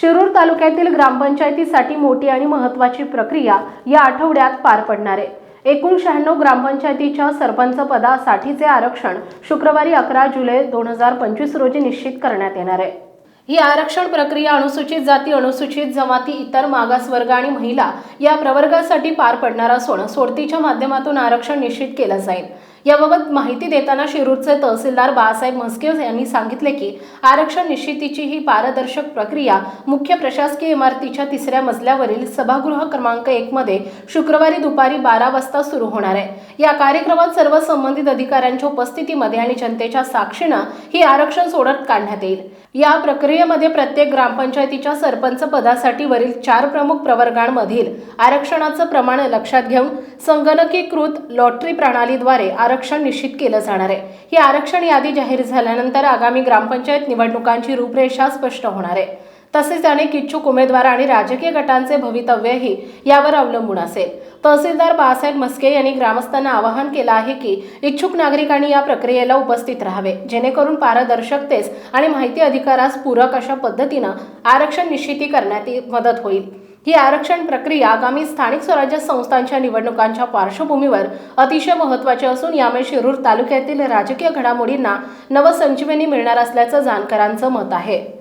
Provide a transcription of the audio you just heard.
शिरूर तालुक्यातील ग्रामपंचायतीसाठी मोठी आणि महत्वाची प्रक्रिया या आठवड्यात पार पडणार आहे. एकूण शहाण्णव ग्रामपंचायतीच्या सरपंच पदासाठीचे आरक्षण शुक्रवारी अकरा जुलै दोन हजार पंचवीस रोजी निश्चित करण्यात येणार आहे. ही आरक्षण प्रक्रिया अनुसूचित जाती अनुसूचित जमाती इतर मागासवर्ग आणि महिला या प्रवर्गासाठी पार पडणार असून सोडतीच्या माध्यमातून आरक्षण निश्चित केलं जाईल. याबाबत माहिती देताना शिरूरचे तहसीलदार बाळासाहेब म्हस्के यांनी सांगितले की आरक्षण निश्चितीची ही पारदर्शक प्रक्रिया मुख्य प्रशासकीय इमारतीच्या तिसऱ्या मजल्यावरील सभागृह क्रमांक एक मध्ये शुक्रवारी दुपारी बारा वाजता सुरू होणार आहे. या कार्यक्रमात सर्व संबंधित अधिकाऱ्यांच्या उपस्थितीमध्ये आणि जनतेच्या साक्षीनं ही आरक्षण सोडत काढण्यात येईल. या प्रक्रियेमध्ये प्रत्येक ग्रामपंचायतीच्या सरपंच पदासाठी वरील चार प्रमुख प्रवर्गांमधील आरक्षणाचं प्रमाण लक्षात घेऊन संगणकीकृत लॉटरी प्रणालीद्वारे आरक्षण निश्चित केलं जाणार आहे. ही आरक्षण यादी जाहीर झाल्यानंतर आगामी ग्रामपंचायत निवडणुकांची रूपरेषा स्पष्ट होणार आहे. तसेच अनेक इच्छुक उमेदवार आणि राजकीय गटांचे भवितव्यही यावर अवलंबून असेल. तहसीलदार बाळासाहेब मस्के यांनी ग्रामस्थांना आवाहन केलं आहे की इच्छुक नागरिकांनी या प्रक्रियेला उपस्थित राहावे. जेणेकरून पारदर्शकतेस आणि माहिती अधिकारास पूरक अशा पद्धतीनं आरक्षण निश्चिती करण्यात मदत होईल. ही आरक्षण प्रक्रिया आगामी स्थानिक स्वराज्य संस्थांच्या निवडणुकांच्या पार्श्वभूमीवर अतिशय महत्त्वाची असून यामुळे शिरूर तालुक्यातील राजकीय घडामोडींना नवसंजीवनी मिळणार असल्याचं जाणकारांचं मत आहे.